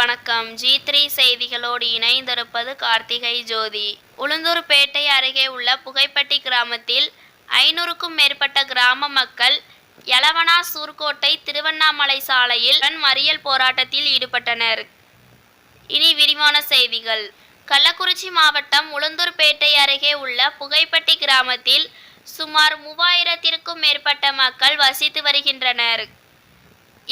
வணக்கம். G three செய்திகளோடு இணைந்திருப்பது கார்த்திகை ஜோதி. உளுந்தூர்பேட்டை அருகே உள்ள புகைப்பட்டி கிராமத்தில் ஐநூறுக்கும் மேற்பட்ட கிராம மக்கள் யலவனா சூர்கோட்டை திருவண்ணாமலை சாலையில் மறியல் போராட்டத்தில் ஈடுபட்டனர். இனி விரிவான செய்திகள். கள்ளக்குறிச்சி மாவட்டம் உளுந்தூர்பேட்டை அருகே உள்ள புகைப்பட்டி கிராமத்தில் சுமார் மூவாயிரத்திற்கும் மேற்பட்ட மக்கள் வசித்து வருகின்றனர்.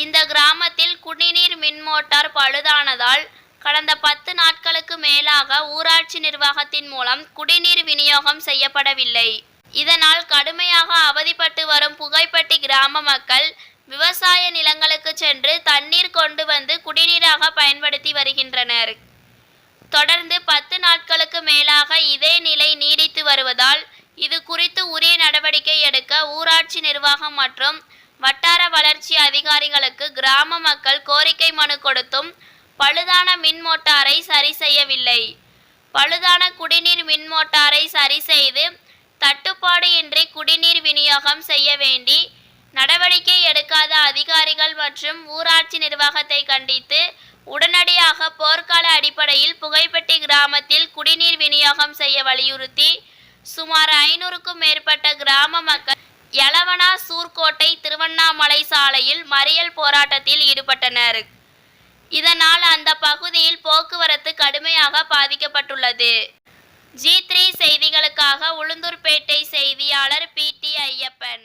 இந்த கிராமத்தில் குடிநீர் மின் மோட்டார் பழுதானதால் கடந்த பத்து நாட்களுக்கு மேலாக ஊராட்சி நிர்வாகத்தின் மூலம் குடிநீர் விநியோகம் செய்யப்படவில்லை. இதனால் கடுமையாக அவதிப்பட்டு வரும் புகைப்பட்டி கிராம மக்கள் விவசாய நிலங்களுக்கு சென்று தண்ணீர் கொண்டு வந்து குடிநீராக பயன்படுத்தி வருகின்றனர். தொடர்ந்து பத்து நாட்களுக்கு மேலாக இதே நிலை நீடித்து வருவதால் இது குறித்து உரிய நடவடிக்கை எடுக்க ஊராட்சி நிர்வாகம் மற்றும் வட்டார வளர்ச்சி அதிகாரிகளுக்கு கிராம மக்கள் கோரிக்கை மனு கொடுத்தும் பழுதான மின் மோட்டாரை சரி செய்யவில்லை. பழுதான குடிநீர் மின் மோட்டாரை சரி செய்து தட்டுப்பாடு இன்றி குடிநீர் விநியோகம் செய்ய வேண்டி நடவடிக்கை எடுக்காத அதிகாரிகள் மற்றும் ஊராட்சி நிர்வாகத்தை கண்டித்து உடனடியாக போர்க்கால அடிப்படையில் புகைப்பட்டி கிராமத்தில் குடிநீர் விநியோகம் செய்ய வலியுறுத்தி சுமார் ஐநூறுக்கும் மேற்பட்ட கிராம மக்கள் யலவனா சூர்கோட்டை திருவண்ணாமலை சாலையில் மறியல் போராட்டத்தில் ஈடுபட்டனர். இதனால் அந்த பகுதியில் போக்குவரத்து கடுமையாக பாதிக்கப்பட்டுள்ளது. ஜி த்ரீ செய்திகளுக்காக உளுந்தூர்பேட்டை செய்தியாளர் பி டி ஐயப்பன்.